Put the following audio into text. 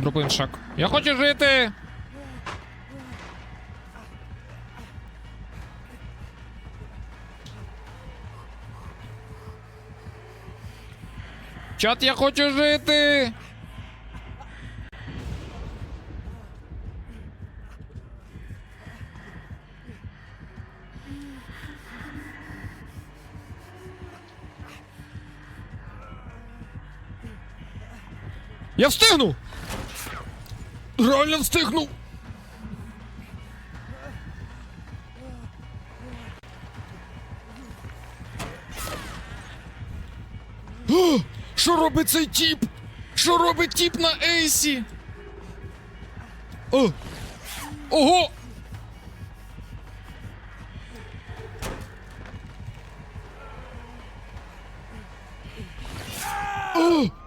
Дропиншак. Я хочу жити! Чат, я хочу жити! Я встигну! Реально встигну! О, Що робить цей тіп? Що робить тіп на Ейсі? О! Ого! О!